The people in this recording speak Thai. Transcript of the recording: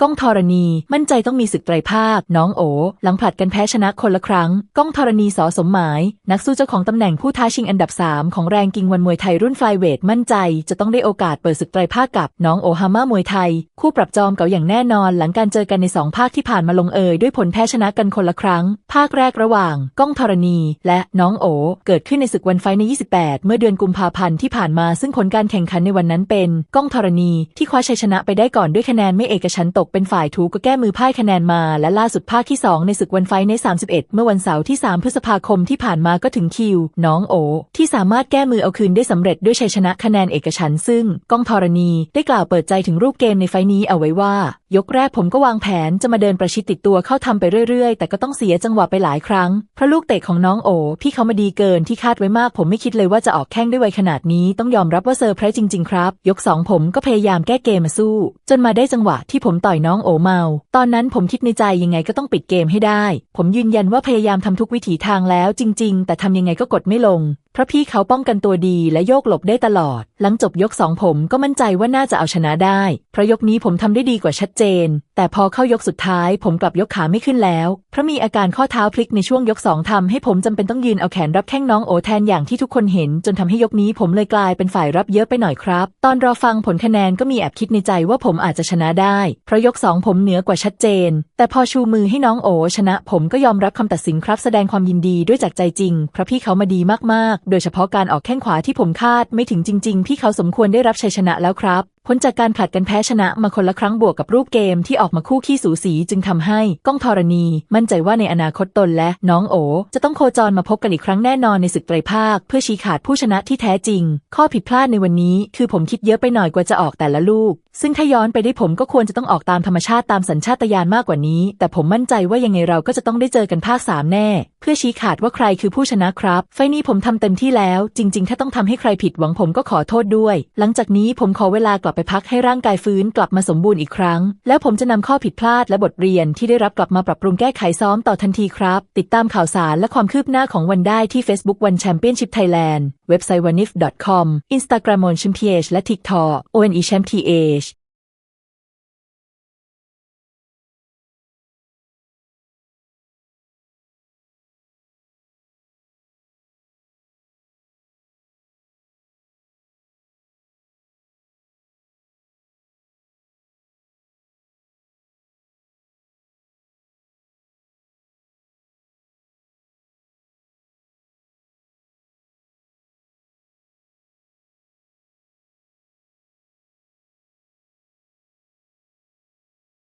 ก้องธรณี มั่นใจต้องมีศึกไตรภาค น้องโอ หลังผลัดกันแพ้ชนะคนละครั้ง ก้องธรณีสอสมหมาย นักสู้เจ้าของตำแหน่งผู้ท้าชิงอันดับ 3 ของแรงกิงวันมวยไทยรุ่นไฟเวทมั่นใจ จะต้องได้โอกาสเปิดศึกไตรภาคกับ น้องโอฮาม่ามวยไทย คู่ปรับจอมเก่าอย่างแน่นอน หลังการเจอกันในสองภาคที่ผ่านมาลงเอยด้วยผลแพ้ชนะกันคนละครั้ง ภาคแรกระหว่าง ก้องธรณี และน้องโอ เกิดขึ้นในศึกวันไฟใน 28 เมื่อเดือนกุมภาพันธ์ที่ผ่านมาซึ่งผลการแข่งขันในวันนั้นเป็น ก้องธรณีที่คว้าชัยชนะไปได้ก่อนด้วยคะแนนไม่เอกฉันตกเป็นฝ่ายถูกก็แก้มือพ่ายคะแนนมา และล่าสุดภาคที่ 2 ในศึกวันไฟใน 31 เมื่อวันเสาร์ที่ 3 พฤษภาคมที่ผ่านมาก็ถึงคิว น้องโอ ที่สามารถแก้มือเอาคืนได้สำเร็จด้วยชัยชนะคะแนนเอกฉันซึ่งก้องธรณี ได้กล่าวเปิดใจถึงรูปเกมในไฟนี้เอาไว้ว่า ยกแรกผมก็วางแผนจะมาเดินประชิดติดตัวเข้าทำไปเรื่อยๆ แต่ก็ต้องเสียจังหวะไปหลายครั้ง เพราะลูกเตะของน้องโอพี่เขามาดีเกินที่คาดไว้มาก ผมไม่คิดเลยว่าจะออกแข้งได้ไวขนาดนี้ ต้องยอมรับว่าเซอร์ไพรส์จริง ๆ ครับ ยกสองผมก็พยายามแก้เกมมาสู้ จนมาได้จังหวะที่ผมต่อยน้องโอเมา ตอนนั้นผมคิดในใจยังไงก็ต้องปิดเกมให้ได้ ผมยืนยันว่าพยายามทำทุกวิถีทางแล้วจริง ๆ แต่ทำยังไงก็กดไม่ลงเพราะพี่เขาป้องกันตัวดีและโยกหลบได้ตลอด หลังจบยกสองผมก็มั่นใจว่าน่าจะเอาชนะได้ เพราะยกนี้ผมทำได้ดีกว่าชัดเจน แต่พอเข้ายกสุดท้าย ผมกลับยกขาไม่ขึ้นแล้ว เพราะมีอาการข้อเท้าพลิกในช่วงยกสองทำให้ผมจำเป็นต้องยืนเอาแขนรับแข้งน้องโอแทนอย่างที่ทุกคนเห็น จนทำให้ยกนี้ผมเลยกลายเป็นฝ่ายรับเยอะไปหน่อยครับ ตอนรอฟังผลคะแนนก็มีแอบคิดในใจว่าผมอาจจะชนะได้ เพราะยกสองผมเหนือกว่าชัดเจน แต่พอชูมือให้น้องโอชนะ ผมก็ยอมรับคำตัดสินครับ แสดงความยินดีด้วยจากใจจริงเพราะพี่เขามาดีมากๆ โดยเฉพาะการออกแข้งขวาที่ผมคาดไม่ถึงจริง ๆ พี่เขาสมควรได้รับชัยชนะแล้วครับพ้นจากการผลัดกันแพ้ชนะมาคนละครั้งบวกกับรูปเกมที่ออกมาคู่ขี้สูสีจึงทำให้ก้องธรณี มั่นใจว่าในอนาคตตนและน้องโอ จะต้องโคจรมาพบกันอีกครั้งแน่นอนในศึกไตรภาค เพื่อชี้ขาดผู้ชนะที่แท้จริง ข้อผิดพลาดในวันนี้คือผมคิดเยอะไปหน่อยกว่าจะออกแต่ละลูก ซึ่งถ้าย้อนไปได้ผมก็ควรจะต้องออกตามธรรมชาติตามสัญชาตญาณมากกว่านี้ แต่ผมมั่นใจว่ายังไงเราก็จะต้องได้เจอกันภาคสามแน่ เพื่อชี้ขาดว่าใครคือผู้ชนะครับ ไฟนี้ผมทำเต็มที่แล้ว จริง ๆ ถ้าต้องทำให้ใครผิดหวังผมก็ขอโทษด้วย หลังจากนี้ผมขอเวลากลับไปพักให้ร่างกายฟื้นกลับมาสมบูรณ์อีกครั้ง แล้วผมจะนำข้อผิดพลาดและบทเรียนที่ได้รับกลับมาปรับปรุงแก้ไขซ้อมต่อทันทีครับ ติดตามข่าวสารและความคืบหน้าของวันได้ที่ Facebook One Championship Thailand เว็บไซต์ wanif.com Instagram o n c h a m p i o n และ TikTok onechampion